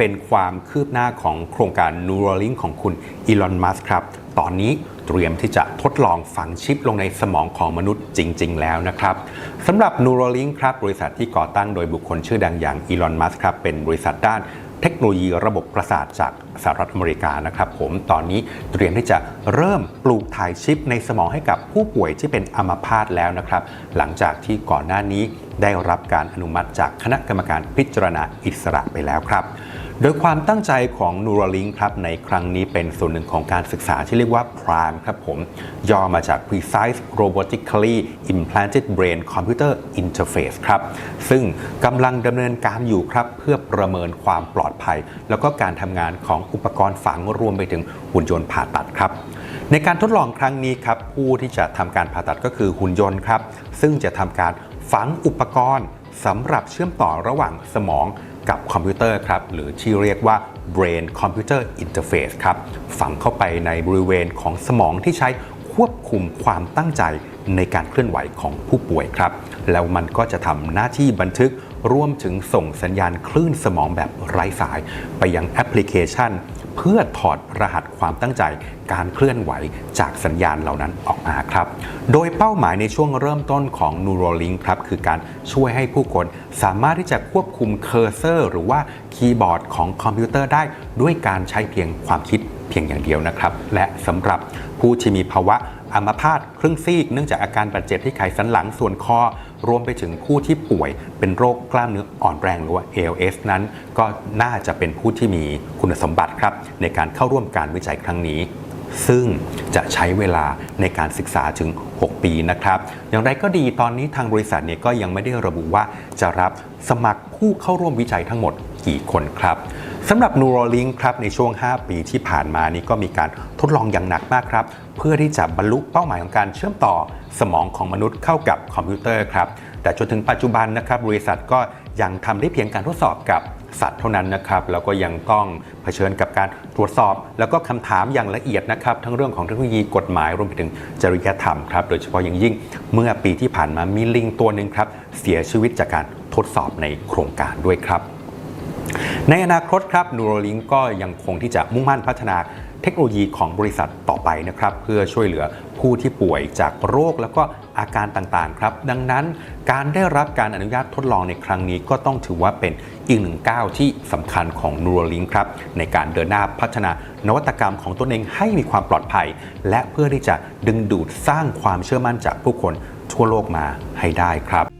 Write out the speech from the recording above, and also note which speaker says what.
Speaker 1: เป็นความคืบหน้าของโครงการ Neuralink ของคุณอีลอน มัสครับ ตอนนี้เตรียมที่จะทดลองฝังชิปลงในสมองของมนุษย์จริง ๆ แล้วนะครับสำหรับ Neuralink ครับบริษัทที่ก่อตั้งโดยบุคคลชื่อดังอย่างอีลอน มัสครับ เป็นบริษัทด้านเทคโนโลยีระบบประสาทจากสหรัฐอเมริกานะครับผมตอนนี้เตรียมที่จะเริ่มปลูกถ่ายชิปในสมองให้กับผู้ป่วยที่เป็นอัมพาตแล้วนะครับ หลังจากที่ก่อนหน้านี้ได้รับการอนุมัติจากคณะกรรมการพิจารณาอิสระไปแล้วครับ ดยความตั้งใจของ Neuralink ครับในครั้งนี้เป็นส่วนหนึ่งของการศึกษาที่เรียกว่า PRIME ครับผม ย่อมาจาก Precise Robotically Implanted Brain Computer Interface ครับ ซึ่งกำลังดำเนินการอยู่ครับ เพื่อประเมินความปลอดภัย แล้วก็การทำงานของอุปกรณ์ฝังรวมไปถึงหุ่นยนต์ผ่าตัดครับ ในการทดลองครั้งนี้ครับ ผู้ที่จะทำการผ่าตัดก็คือหุ่นยนต์ครับ ซึ่งจะทำการฝังอุปกรณ์สำหรับเชื่อมต่อระหว่างสมอง กับคอมพิวเตอร์ครับหรือที่เรียกว่า brain computer interface ครับฝังเข้าไปในบริเวณของสมองที่ใช้ ควบคุมความตั้งใจในการเคลื่อนไหวของผู้ป่วยครับ แล้วมันก็จะทำหน้าที่บันทึกรวมถึงส่งสัญญาณคลื่นสมองแบบไร้สาย ไปยังแอปพลิเคชัน เพื่อถอดรหัสความตั้งใจการเคลื่อนไหวจากสัญญาณเหล่านั้นออกมาครับ โดยเป้าหมายในช่วงเริ่มต้นของ Neuralink ครับคือการช่วยให้ผู้คนสามารถที่จะควบคุมเคอร์เซอร์ หรือว่า คีย์บอร์ดของคอมพิวเตอร์ได้ด้วยการใช้เพียงความคิดเพียงอย่างเดียวนะครับ และสำหรับผู้ที่มีภาวะอัมพาตครึ่งซีกเนื่องจากอาการบาดเจ็บที่ไขสันหลังส่วนคอ รวมไปถึงผู้ที่ป่วยเป็นโรคกล้ามเนื้ออ่อนแรงหรือว่า ALS นั้น ก็น่าจะเป็นผู้ที่มีคุณสมบัติครับ ในการเข้าร่วมการวิจัยครั้งนี้ ซึ่งจะใช้เวลาในการศึกษาถึง 6 ปีนะครับ อย่างไรก็ดีตอนนี้ทางบริษัทเนี่ยก็ยังไม่ได้ระบุว่าจะรับสมัครผู้เข้าร่วมวิจัยทั้งหมด กี่คนครับสำหรับ Neuralink ครับในช่วง 5 ปีที่ผ่านมานี้ก็มีการทดลองอย่างหนักมากครับ เพื่อที่จะบรรลุเป้าหมายของการเชื่อมต่อสมองของมนุษย์เข้ากับคอมพิวเตอร์ครับแต่จนถึงปัจจุบันนะครับบริษัทก็ยังทำได้เพียงการทดสอบกับสัตว์เท่านั้นนะครับแล้วก็ยังต้องเผชิญกับการตรวจสอบ แล้วก็คำถามอย่างละเอียดนะครับทั้งเรื่องของเทคโนโลยีกฎหมายรวมไปถึงจริยธรรมครับโดยเฉพาะอย่างยิ่งเมื่อปีที่ผ่านมามีลิงตัวหนึ่งครับเสียชีวิตจากการทดสอบในโครงการด้วยครับ ในอนาคตครับ Neuralink ก็ยังคงที่จะมุ่งมั่นพัฒนาเทคโนโลยีของบริษัทต่อไปนะครับ เพื่อช่วยเหลือผู้ที่ป่วยจากโรคแล้วก็อาการต่างๆครับ ดังนั้นการได้รับการอนุญาตทดลองในครั้งนี้ก็ต้องถือว่าเป็นอีกหนึ่งก้าวที่สำคัญของ Neuralink ครับในการเดินหน้าพัฒนานวัตกรรมของตนเองให้มีความปลอดภัย และเพื่อที่จะดึงดูดสร้างความเชื่อมั่นจากผู้คนทั่วโลกมาให้ได้ครับ